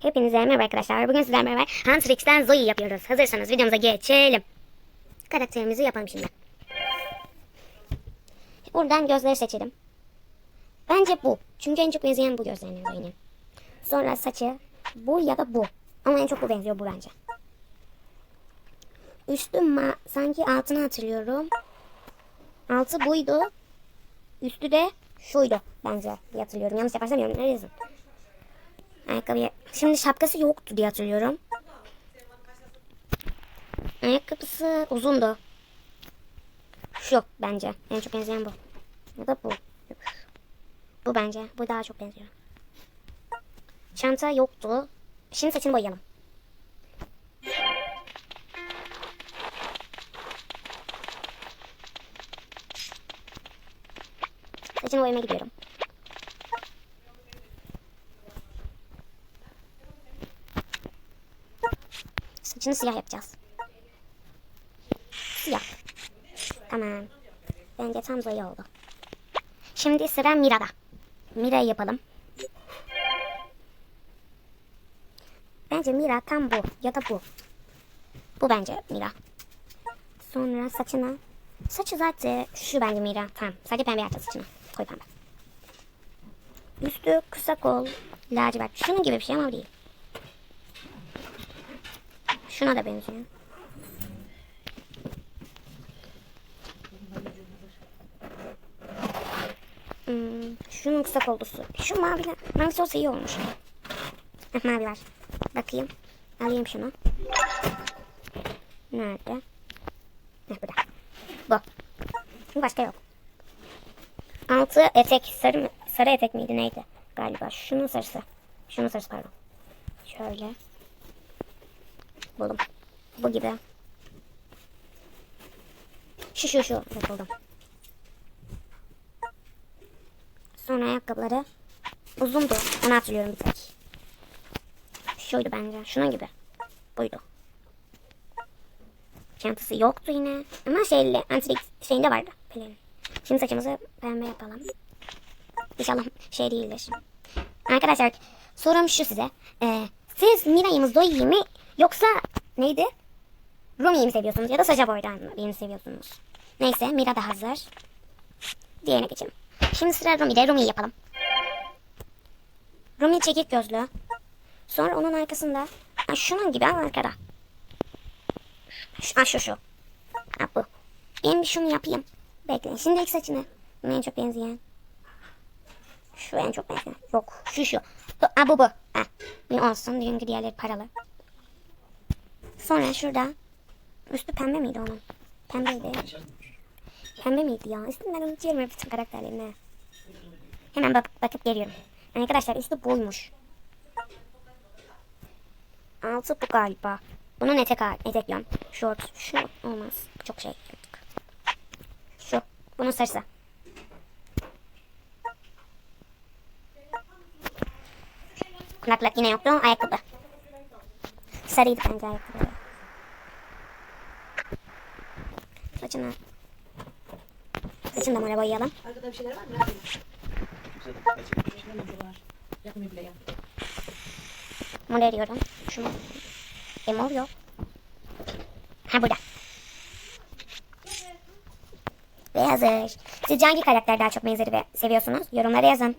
Hepinize merhaba arkadaşlar. Bugün sizlerle beraber Huntrix'ten Zoe yapıyoruz. Hazırsanız videomuza geçelim. Karakterimizi yapalım şimdi. Buradan gözleri seçelim. Bence bu. Çünkü en çok benzeyen bu gözlerine Zoe'nin. Sonra saçı bu ya da bu. Ama en çok bu benziyor bu bence. Üstü ma sanki altını hatırlıyorum. Altı buydu. Üstü de şuydu bence hatırlıyorum. Yanlış yaparsam yorumlara yazın. Ayakkabı. Şimdi şapkası yoktu diye hatırlıyorum. Ayakkabısı uzundu. Şu bence. En çok benzeyen bu. Ya da bu. Bu bence. Bu daha çok benziyor. Çanta yoktu. Şimdi saçını boyayalım. Saçını boyamaya gidiyorum. Saçını siyah yapacağız. Siyah. Tamam. Bence tam Zoe oldu. Şimdi sıra Mira'da. Mira'yı yapalım. Bence Mira tam bu ya da bu. Bu bence Mira. Sonra saçına. Saçı zaten şu bence Mira. Tamam. Sadece pembe yapacağız saçına. Koy pembe. Üstü kısa kol. Lacivert. Şunun gibi bir şey ama değil. Şuna da benziyor. Hmm, şunun kısa kollusu. Şu mavi, mavisi olsa iyi olmuş. Heh, mavi var. Bakayım. Alayım şunu. Nerede? Heh, burada. Bu. Başka yok. Altı etek. Sarı, sarı etek miydi neydi? Galiba. Şunun sarısı. Şunun sarısı pardon. Şöyle. Buldum. Bu gibi. Şu şu şu. Evet, buldum. Sonra ayakkabıları uzundu. Onu hatırlıyorum bir tek. Şuydu bence. Şunun gibi. Buydu. Çantası yoktu yine. Ama şeyli, antrik şeyinde vardı. Pelerin. Şimdi saçımızı pembe yapalım. İnşallah şey değildir. Arkadaşlar sorum şu size. Ee, siz Mira'yı mı Zoe'yi mi yoksa neydi? Rumi'yi mi seviyorsunuz ya da Saja Boy'dan birini seviyorsunuz? Neyse Mira da hazır. Diğerine geçelim. Şimdi sıra Rumi'de. Rumi'yi yapalım. Rumi çekik gözlü. Sonra onun arkasında ha, şunun gibi ama arkada. Şu, ha, şu şu. Ha, bu. Ben bir şunu yapayım. Bekleyin. Şimdi ilk saçını. Buna en çok benzeyen. Şu en çok benzeyen. Yok. Şu şu. Ha, bu bu. Ha. Bir olsun. Çünkü diğerleri paralı. Sonra şurada. Üstü pembe miydi onun? Pembeydi. Pembe miydi ya? Ben unutuyorum hep bütün karakterlerini. Hemen bak bakıp geliyorum. Arkadaşlar üstü buymuş. Altı bu galiba. Bunun etek. Etek diyorum. Short. Şu olmaz. Çok şey. Şu. Bunun sarısı. Kulaklık yine yoktu. Ayakkabı. Sarıydı bence ayakkabı. Saçını. Saçını da mora boyayalım. Arkada bir şeyler var mı? Yapmayı bile yap. Mor eriyorum. Şunu. E mor yok. Ha burada. Ve hazır. Sizce hangi karakter daha çok benzeri ve seviyorsunuz? Yorumlara yazın.